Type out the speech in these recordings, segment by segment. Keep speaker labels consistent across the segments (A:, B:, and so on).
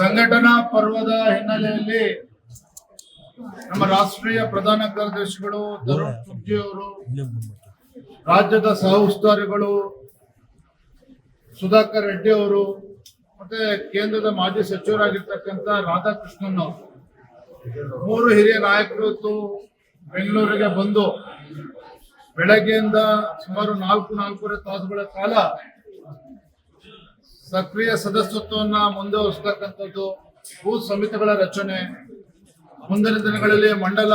A: ಸಂಘಟನಾ ಪರ್ವದ ಹಿನ್ನೆಲೆಯಲ್ಲಿ ನಮ್ಮ ರಾಷ್ಟ್ರೀಯ ಪ್ರಧಾನ ಕಾರ್ಯದರ್ಶಿಗಳು ತರುಣ್ ಸುರ್ಜಿ ಅವರು ರಾಜ್ಯದ ಸಹ ಉಸ್ತುವಾರಿಗಳು ಸುಧಾಕರ್ ರೆಡ್ಡಿ ಅವರು ಮತ್ತೆ ಕೇಂದ್ರದ ಮಾಜಿ ಸಚಿವರಾಗಿರ್ತಕ್ಕಂಥ ರಾಧಾಕೃಷ್ಣನ್ ಅವರು. ಮೂರು ಹಿರಿಯ ನಾಯಕರು ಬೆಂಗಳೂರಿಗೆ ಬಂದು ಬೆಳಗ್ಗೆಯಿಂದ ಸುಮಾರು ನಾಲ್ಕು ನಾಲ್ಕೂವರೆ ತಾಸುಗಳ ಕಾಲ ಸಕ್ರಿಯ ಸದಸ್ಯತ್ವವನ್ನ ಮುಂದುವರಿಸತಕ್ಕಂಥದ್ದು ಭೂ ಸಮಿತಿಗಳ ರಚನೆ, ಮುಂದಿನ ದಿನಗಳಲ್ಲಿ ಮಂಡಲ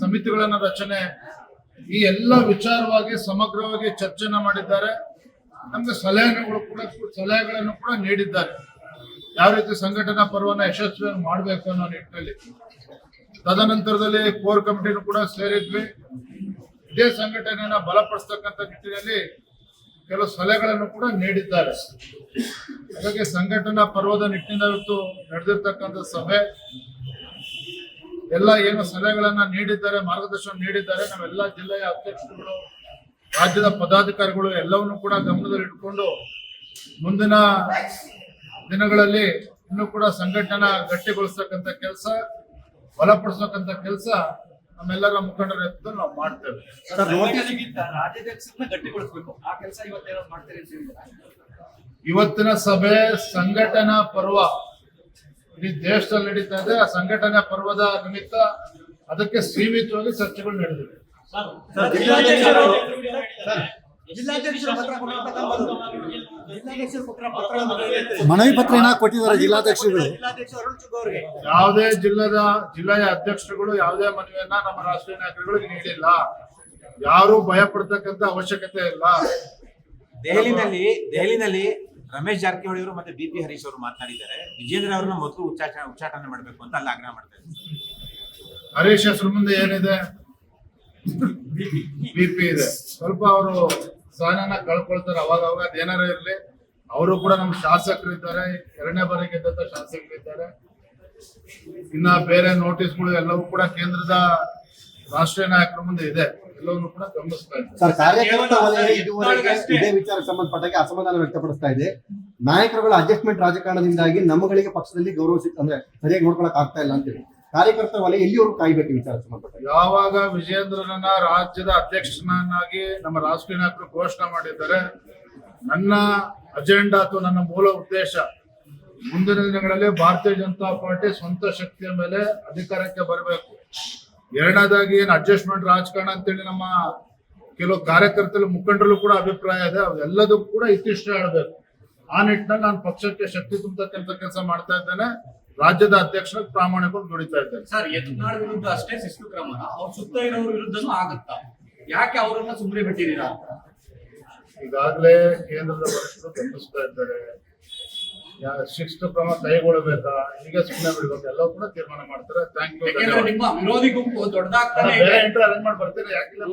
A: ಸಮಿತಿಗಳನ್ನ ರಚನೆ, ಈ ಎಲ್ಲ ವಿಚಾರವಾಗಿ ಸಮಗ್ರವಾಗಿ ಚರ್ಚೆನ ಮಾಡಿದ್ದಾರೆ. ನಮ್ಗೆ ಸಲಹೆಗಳು ಕೂಡ ಸಲಹೆಗಳನ್ನು ಕೂಡ ನೀಡಿದ್ದಾರೆ. ಯಾವ ರೀತಿ ಸಂಘಟನಾ ಪರ್ವನ ಯಶಸ್ವಿಯಾಗಿ ಮಾಡಬೇಕು ಅನ್ನೋ ನಿಟ್ಟಿನಲ್ಲಿ. ತದನಂತರದಲ್ಲಿ ಕೋರ್ ಕಮಿಟಿನೂ ಕೂಡ ಸೇರಿದ್ವಿ. ಇದೇ ಸಂಘಟನೆಯನ್ನ ಬಲಪಡಿಸ್ತಕ್ಕಂಥ ನಿಟ್ಟಿನಲ್ಲಿ ಕೆಲವು ಸಲಹೆಗಳನ್ನು ಕೂಡ ನೀಡಿದ್ದಾರೆ. ಹಾಗಾಗಿ ಸಂಘಟನಾ ಪರ್ವದ ನಿಟ್ಟಿನಿಂದ ಇವತ್ತು ನಡೆದಿರ್ತಕ್ಕಂಥ ಸಭೆ. ಎಲ್ಲ ಏನು ಸಲಹೆಗಳನ್ನ ನೀಡಿದ್ದಾರೆ ಮಾರ್ಗದರ್ಶನ ನೀಡಿದ್ದಾರೆ ನಾವೆಲ್ಲ ಜಿಲ್ಲೆಯ ಅಧ್ಯಕ್ಷರುಗಳು ರಾಜ್ಯದ ಪದಾಧಿಕಾರಿಗಳು ಎಲ್ಲವನ್ನು ಕೂಡ ಗಮನದಲ್ಲಿ ಇಟ್ಕೊಂಡು ಮುಂದಿನ ದಿನಗಳಲ್ಲಿ ಇನ್ನು ಕೂಡ ಸಂಘಟನಾ ಗಟ್ಟಿಗೊಳಿಸ್ತಕ್ಕಂಥ ಕೆಲಸ ಬಲಪಡಿಸ್ತಕ್ಕಂಥ ಕೆಲಸ ನಮ್ಮೆಲ್ಲರ ಮುಖಂಡರ ಎತ್ತು ನಾವು ಮಾಡ್ತೇವೆ.
B: ರಾಜ್ಯಾಧ್ಯಕ್ಷರನ್ನ ಗಟ್ಟಿಗೊಳಿಸ್ಬೇಕು. ಆ ಕೆಲಸ ಇವತ್ತೇನಾದ್ರು ಮಾಡ್ತೀರಿ ಅಂತ ಹೇಳಿದ್ರೆ.
A: ಇವತ್ತಿನ ಸಭೆ ಸಂಘಟನಾ ಪರ್ವ. ಇಡೀ ದೇಶದಲ್ಲಿ ನಡೀತಾ ಇದೆ. ಆ ಸಂಘಟನಾ ಪರ್ವದ ನಿಮಿತ್ತ ಅದಕ್ಕೆ ಸೀಮಿತವಾಗಿ ಚರ್ಚೆಗಳು ನಡೆದಿವೆ.
C: ಜಿಲ್ಲಾಧ್ಯಕ್ಷರು ಜಿಲ್ಲಾಧ್ಯಕ್ಷರು ಪತ್ರ ಕೊಟ್ಟಿರ್ತಕ್ಕಂಥದ್ದು. ಜಿಲ್ಲಾಧ್ಯಕ್ಷರು
D: ಮನವಿ ಪತ್ರ ಏನಾದ್ರು ಕೊಟ್ಟಿದ್ದಾರೆ
C: ಜಿಲ್ಲಾಧ್ಯಕ್ಷರು
A: ಯಾವುದೇ ಜಿಲ್ಲಾದ ಜಿಲ್ಲೆಯ ಅಧ್ಯಕ್ಷರುಗಳು ಯಾವುದೇ ಮನವಿಯನ್ನ ನಮ್ಮ ರಾಷ್ಟ್ರೀಯ ನಾಯಕರುಗಳು ನೀಡಿಲ್ಲ. ಯಾರು ಭಯ ಪಡ್ತಕ್ಕಂತ ಅವಶ್ಯಕತೆ ಇಲ್ಲ.
E: ದೆಹಲಿನಲ್ಲಿ ದೆಹಲಿನಲ್ಲಿ ರಮೇಶ್ ಜಾರಕಿಹೊಳಿ ಅವರು ಮತ್ತೆ ಬಿ ಪಿ ಹರೀಶ್ ಅವರು ಮಾತನಾಡಿದ್ದಾರೆ. ವಿಜೇಂದ್ರ ಅವ್ರನ್ನ ಮೊದಲು ಉಚ್ಚಾಟ ಉಚ್ಚಾಟನೆ ಮಾಡಬೇಕು ಅಂತ ಅಲ್ಲಿ ಆಗ್ರಹ ಮಾಡ್ತಾ ಇದ್ದಾರೆ.
A: ಹರೀಶ್ ಹೆಸರು ಮುಂದೆ ಏನಿದೆ? B P. ಇದೆ. ಸ್ವಲ್ಪ ಅವರು ಸಹನನ ಕಳ್ಕೊಳ್ತಾರೆ. ಅವಾಗ ಅವಾಗ ಅದೇನಾರ ಇರಲಿ. ಅವರು ಕೂಡ ನಮ್ಮ ಶಾಸಕರು ಇದ್ದಾರೆ ಎರಡನೇ ಬಾರಿ ಗೆದ್ದಂತ ಶಾಸಕರಿದ್ದಾರೆ. ಇನ್ನ ಬೇರೆ ನೋಟಿಸ್ಗಳು ಎಲ್ಲವೂ ಕೂಡ ಕೇಂದ್ರದ ರಾಷ್ಟ್ರೀಯ ನಾಯಕರ ಮುಂದೆ ಇದೆ. ಎಲ್ಲವನ್ನು ಕೂಡ ಗಮನಿಸ್ತಾ ಇದ್ದಾರೆ.
D: ಸರ್ ಕಾರ್ಯಕರ್ತ ವಲಯ ಇದುವರೆಗೆ ಇದೇ ವಿಚಾರಕ್ಕೆ ಸಂಬಂಧಪಟ್ಟಾಗೆ ಅಸಮಾಧಾನ ವ್ಯಕ್ತಪಡಿಸ್ತಾ ಇದೆ. ನಾಯಕರುಗಳ ಅಡ್ಜಸ್ಟ್ಮೆಂಟ್ ರಾಜಕಾರಣದಿಂದಾಗಿ ನಮ್ಮಗಳಿಗೆ ಪಕ್ಷದಲ್ಲಿ ಗೌರವ ಸಿಕ್ ಅಂದ್ರೆ ಸರಿಯಾಗಿ ನೋಡ್ಕೊಳಕ್ ಆಗ್ತಾ ಇಲ್ಲ ಅಂತೇಳಿ. ಕಾರ್ಯಕರ್ತ ವಲಯ ಎಲ್ಲಿವರೆಗೂ ಕಾಯ್ಬೇಕು ವಿಚಾರ ಸಂಬಂಧಪಟ್ಟ
A: ಯಾವಾಗ ವಿಜೇಂದ್ರನ ರಾಜ್ಯದ ಅಧ್ಯಕ್ಷನನ್ನಾಗಿ ನಮ್ಮ ರಾಷ್ಟ್ರೀಯ ನಾಯಕರು ಘೋಷಣೆ ಮಾಡಿದ್ದಾರೆ ನನ್ನ ಅಜೆಂಡಾ ಅಥವಾ ನನ್ನ ಮೂಲ ಉದ್ದೇಶ ಮುಂದಿನ ದಿನಗಳಲ್ಲಿ ಭಾರತೀಯ ಜನತಾ ಪಾರ್ಟಿ ಸ್ವಂತ ಶಕ್ತಿಯ ಮೇಲೆ ಅಧಿಕಾರಕ್ಕೆ ಬರಬೇಕು. ಎರಡನೇದಾಗಿ ಏನು ಅಡ್ಜಸ್ಟ್ಮೆಂಟ್ ರಾಜಕಾರಣ ಅಂತೇಳಿ ನಮ್ಮ ಕೆಲವು ಕಾರ್ಯಕರ್ತರು ಮುಖಂಡರು ಕೂಡ ಅಭಿಪ್ರಾಯ ಇದೆ. ಅವೆಲ್ಲದಕ್ಕೂ ಕೂಡ ಇತಿಷ್ಟ ಆಡಬೇಕು ಆ ನಿಟ್ಟಿನಲ್ಲಿ ನಾನು ಪಕ್ಷಕ್ಕೆ ಶಕ್ತಿ ತುಂಬತಕ್ಕಂಥ ಕೆಲಸ ಮಾಡ್ತಾ ಇದ್ದೇನೆ. ರಾಜ್ಯದ ಅಧ್ಯಕ್ಷರ ಪ್ರಾಮಾಣಿಕವಾಗಿ ದುಡಿತಾ ಇದ್ದೇನೆ
B: ಸರ್ ಯತ್ನಾಳ್ ವಿರುದ್ಧ ಅಷ್ಟೇ ಶಿಸ್ತು ಕ್ರಮ. ಅವ್ರ ಸುತ್ತ ಇರೋರ ವಿರುದ್ಧನೂ ಆಗುತ್ತಾ? ಯಾಕೆ ಅವರನ್ನ ಸುಮ್ಮನೆ ಬಿಟ್ಟಿದ್ದೀರಾ ಅಂತ?
A: ಈಗಾಗಲೇ ಕೇಂದ್ರದ ವರಿಷ್ಠರು ಗಮನಿಸ್ತಾ ಇದ್ದಾರೆ. ಶಿಸ್ತು ಕ್ರಮ ಕೈಗೊಳ್ಳಬೇಕಾ? ಈಗ ಸುಮ್ಮನೆ ಬಿಡ್ಬೇಕು. ಎಲ್ಲವೂ ಕೂಡ ತೀರ್ಮಾನ ಮಾಡ್ತಾರೆ. ಥ್ಯಾಂಕ್ ಯು
B: ನಿಮ್ಮ ವಿರೋಧಿ ಗುಂಪು
A: ಎಂಟ್ರಿ ಅರೇಂಜ್ ಮಾಡಿ ಬರ್ತೀರಾ ಯಾಕಿಲ್ಲ